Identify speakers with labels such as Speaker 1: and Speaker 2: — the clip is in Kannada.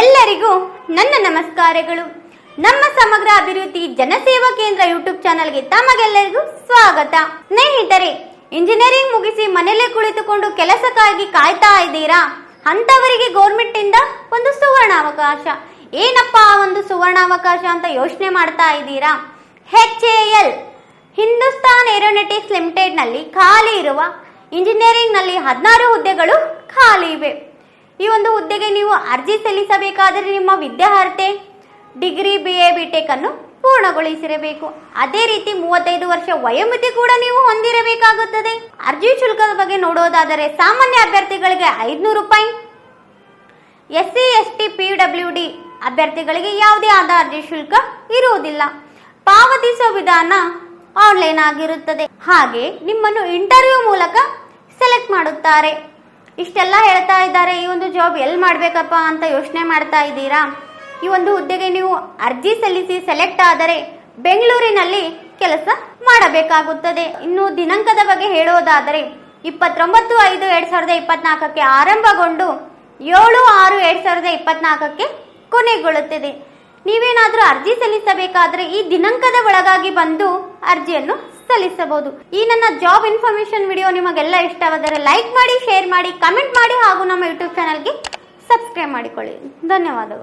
Speaker 1: ಎಲ್ಲರಿಗೂ ನನ್ನ ನಮಸ್ಕಾರಗಳು. ನಮ್ಮ ಸಮಗ್ರ ಅಭಿವೃದ್ಧಿ ಜನಸೇವಾ ಕೇಂದ್ರ ಯೂಟ್ಯೂಬ್ ಚಾನಲ್ಗೆ ತಮಗೆಲ್ಲರಿಗೂ ಸ್ವಾಗತ. ಸ್ನೇಹಿತರೆ, ಇಂಜಿನಿಯರಿಂಗ್ ಮುಗಿಸಿ ಮನೆಯಲ್ಲೇ ಕುಳಿತುಕೊಂಡು ಕೆಲಸಕ್ಕಾಗಿ ಕಾಯ್ತಾ ಇದ್ದೀರಾ? ಅಂಥವರಿಗೆ ಗೌರ್ಮೆಂಟ್ ಇಂದ ಒಂದು ಸುವರ್ಣಾವಕಾಶ. ಏನಪ್ಪ ಆ ಒಂದು ಸುವರ್ಣಾವಕಾಶ ಅಂತ ಯೋಚನೆ ಮಾಡ್ತಾ ಇದ್ದೀರಾ? H A L Hindustan aeronautics ಲಿಮಿಟೆಡ್ನಲ್ಲಿ ಖಾಲಿ ಇರುವ ಇಂಜಿನಿಯರಿಂಗ್ನಲ್ಲಿ ಹದಿನಾರು ಹುದ್ದೆಗಳು ಖಾಲಿ ಇವೆ. ಈ ಒಂದು ಹುದ್ದೆಗೆ ನೀವು ಅರ್ಜಿ ಸಲ್ಲಿಸಬೇಕಾದರೆ ನಿಮ್ಮ ವಿದ್ಯಾರ್ಹತೆ, degree B A B tech ಅನ್ನು ಪೂರ್ಣಗೊಳಿಸಿರಬೇಕು. ಅದೇ ರೀತಿ ಮೂವತ್ತೈದು ವರ್ಷ ವಯೋಮಿತಿ ಕೂಡ ನೀವು ಹೊಂದಿರಬೇಕಾಗುತ್ತದೆ. ಅರ್ಜಿ ಶುಲ್ಕದ ಬಗ್ಗೆ ನೋಡೋದಾದರೆ ಸಾಮಾನ್ಯ ಅಭ್ಯರ್ಥಿಗಳಿಗೆ ಐದುನೂರು ರೂಪಾಯಿ. S C, S T, P W D ಅಭ್ಯರ್ಥಿಗಳಿಗೆ ಯಾವುದೇ ಆದ ಅರ್ಜಿ ಶುಲ್ಕ ಇರುವುದಿಲ್ಲ. ಪಾವತಿಸುವ ವಿಧಾನ ಆನ್ಲೈನ್ ಆಗಿರುತ್ತದೆ. ಹಾಗೆ ನಿಮ್ಮನ್ನು ಇಂಟರ್ವ್ಯೂ ಮೂಲಕ ಸೆಲೆಕ್ಟ್ ಮಾಡುತ್ತಾರೆ. ಇಷ್ಟೆಲ್ಲ ಹೇಳ್ತಾ ಇದ್ದಾರೆ, ಈ ಒಂದು ಜಾಬ್ ಎಲ್ಲಿ ಮಾಡಬೇಕಪ್ಪ ಅಂತ ಯೋಚನೆ ಮಾಡ್ತಾ ಇದ್ದೀರಾ? ಈ ಒಂದು ಹುದ್ದೆಗೆ ನೀವು ಅರ್ಜಿ ಸಲ್ಲಿಸಿ ಸೆಲೆಕ್ಟ್ ಆದರೆ ಬೆಂಗಳೂರಿನಲ್ಲಿ ಕೆಲಸ ಮಾಡಬೇಕಾಗುತ್ತದೆ. ಇನ್ನು ದಿನಾಂಕದ ಬಗ್ಗೆ ಹೇಳೋದಾದರೆ, ಇಪ್ಪತ್ತೊಂಬತ್ತು ಐದು ಎರಡ್ ಸಾವಿರದ ಇಪ್ಪತ್ನಾಲ್ಕಕ್ಕೆ ಆರಂಭಗೊಂಡು ಏಳು ಆರು ಎರಡ್ ಸಾವಿರದ ಇಪ್ಪತ್ನಾಲ್ಕಕ್ಕೆ ಕೊನೆಗೊಳ್ಳುತ್ತದೆ. ನೀವೇನಾದರೂ ಅರ್ಜಿ ಸಲ್ಲಿಸಬೇಕಾದ್ರೆ ಈ ದಿನಾಂಕದ ಒಳಗಾಗಿ ಬಂದು ಅರ್ಜಿಯನ್ನು ಸಲ್ಲಿಸಬಹುದು. ಈ ನನ್ನ ಜಾಬ್ ಇನ್ಫಾರ್ಮೇಶನ್ ವಿಡಿಯೋ ನಿಮಗೆಲ್ಲ ಇಷ್ಟವಾದರೆ ಲೈಕ್ ಮಾಡಿ ಶೇರ್ ಮಾಡಿ ಕಮೆಂಟ್ ಮಾಡಿ ಹಾಗೂ ನಮ್ಮ ಯೂಟ್ಯೂಬ್ ಚಾನಲ್ಗೆ ಸಬ್ಸ್ಕ್ರೈಬ್ ಮಾಡಿಕೊಳ್ಳಿ. ಧನ್ಯವಾದಗಳು.